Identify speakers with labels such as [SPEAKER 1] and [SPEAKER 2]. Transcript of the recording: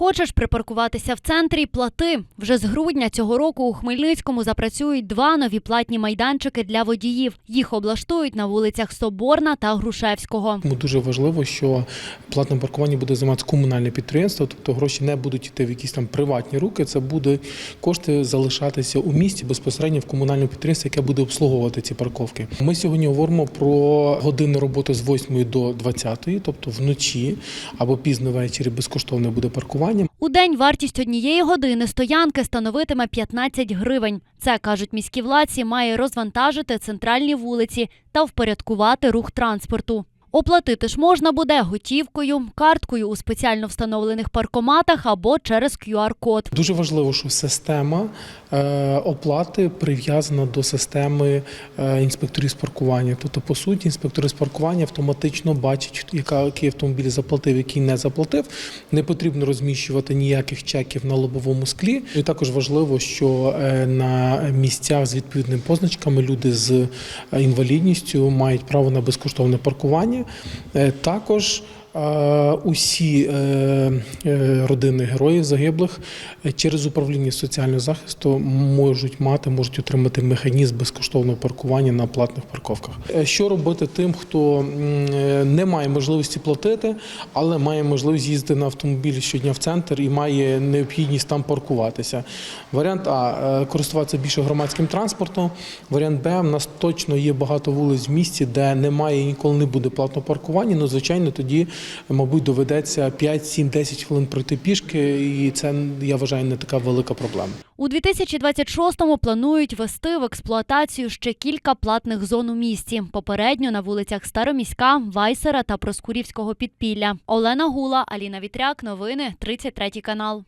[SPEAKER 1] Хочеш припаркуватися в центрі? Плати. Вже з грудня цього року у Хмельницькому запрацюють два нові платні майданчики для водіїв. Їх облаштують на вулицях Соборна та Грушевського.
[SPEAKER 2] Тому дуже важливо, що платним паркуванням буде займатися комунальне підприємство, тобто гроші не будуть йти в якісь там приватні руки. Це буде кошти залишатися у місті безпосередньо в комунальному підприємстві, яке буде обслуговувати ці парковки. Ми сьогодні говоримо про годину роботи з 8 до 20, тобто вночі або пізно ввечері безкоштовне буде паркування.
[SPEAKER 1] У день вартість однієї години стоянки становитиме 15 гривень. Це кажуть міські владці, має розвантажити центральні вулиці та впорядкувати рух транспорту. Оплатити ж можна буде готівкою, карткою у спеціально встановлених паркоматах або через QR-код.
[SPEAKER 2] Дуже важливо, що система е, оплати прив'язана до системи е, інспекторів з паркування. Тобто, по суті, інспектори з паркування автоматично бачать, який автомобіль заплатив, який не заплатив. Не потрібно розміщувати ніяких чеків на лобовому склі. І також важливо, що е, на місцях з відповідними позначками люди з інвалідністю мають право на безкоштовне паркування. Е, Також усі е, е, родини героїв загиблих е, через управління соціального захисту можуть мати, можуть отримати механізм безкоштовного паркування на платних парковках. Що робити тим, хто не має можливості платити, але має можливість їздити на автомобілі щодня в центр і має необхідність там паркуватися? Варіант А користуватися більше громадським транспортом. Варіант Б, в нас точно є багато вулиць в місті, де немає і ніколи не буде платного паркування. Ну, звичайно, тоді, мабуть, доведеться 5, 7, 10 хвилин пройти пішки, і це я вважаю не така велика проблема.
[SPEAKER 1] У 2026-му планують вести в експлуатацію ще кілька платних зон у місті. Попередньо на вулицях Староміська, Вайсера та Проскурівського підпілля. Олена Гула, Аліна Вітряк. Новини 33 канал.